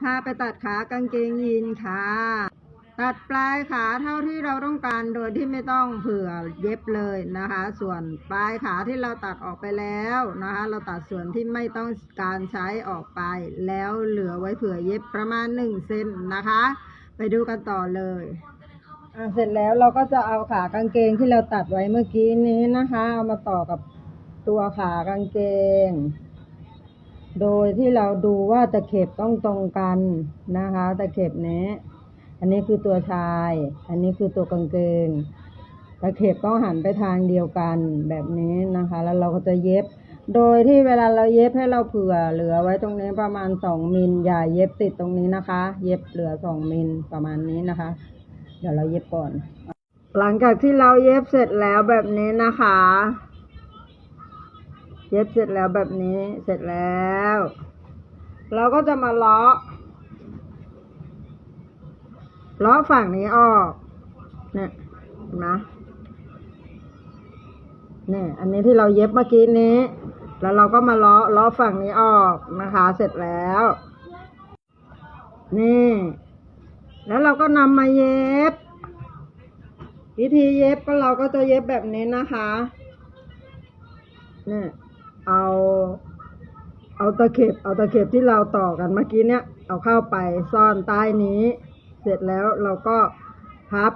พาไปตัดขากางเกงยีนค่ะ ตัดปลายขาเท่าที่เราต้องการโดยที่ไม่ต้องเผื่อเย็บเลยนะคะ ส่วนปลายขาที่เราตัดออกไปแล้วนะคะ เราตัดส่วนที่ไม่ต้องการใช้ออกไป แล้วเหลือไว้เผื่อเย็บประมาณหนึ่งเซนนะคะ ไปดูกันต่อเลยอะเสร็จแล้วเราก็จะเอาขากางเกงที่เราตัดไว้เมื่อกี้นี้นะคะ เอามาต่อกับตัวขากางเกง โดยที่เราดูว่าตะเข็บต้องตรงกันนะคะ ตะเข็บนี้ อันนี้คือตัวชาย อันนี้คือตัวกางเกง ตะเข็บต้องหันไปทางเดียวกันแบบนี้นะคะ แล้วเราก็จะเย็บ โดยที่เวลาเราเย็บให้เราเผื่อเหลือไว้ตรงนี้ประมาณสองมิลอย่าเย็บติดตรงนี้นะคะ เย็บเหลือสองมิลประมาณนี้นะคะ เดี๋ยวเราเย็บก่อน หลังจากที่เราเย็บเสร็จแล้วแบบนี้นะคะ เย็บเสร็จแล้วแบบนี้เสร็จแล้ว เราก็จะมาเลาะเลาะฝั่งนี้ออก เนี่ยเห็นไหมเนี่ยอันนี้ที่เราเย็บเมื่อกี้นี้ แล้วเราก็มาเลาะเลาะฝั่งนี้ออกนะคะ เสร็จแล้ว นี่ แล้วเราก็นำมาเย็บ วิธีเย็บก็เราก็จะเย็บแบบนี้นะคะ เนี่ย เอาเอาตะเข็บเอาตะเข็บที่เราต่อกันเมื่อกี้เนี่ยเอาเข้าไปซ่อนใต้นี้ เสร็จแล้วเราก็พับ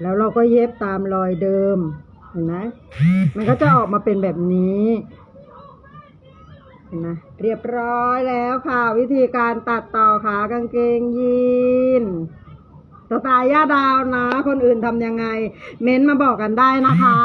แล้วเราก็เย็บตามรอยเดิมเห็นไหมมันก็จะออกมาเป็นแบบนี้เห็นไหมเรียบร้อยแล้วค่ะ วิธีการตัดต่อขากางเกงยีนสไตล์ย่าดาวนะ คนอื่นทำยังไง เม้นต์มาบอกกันได้นะคะ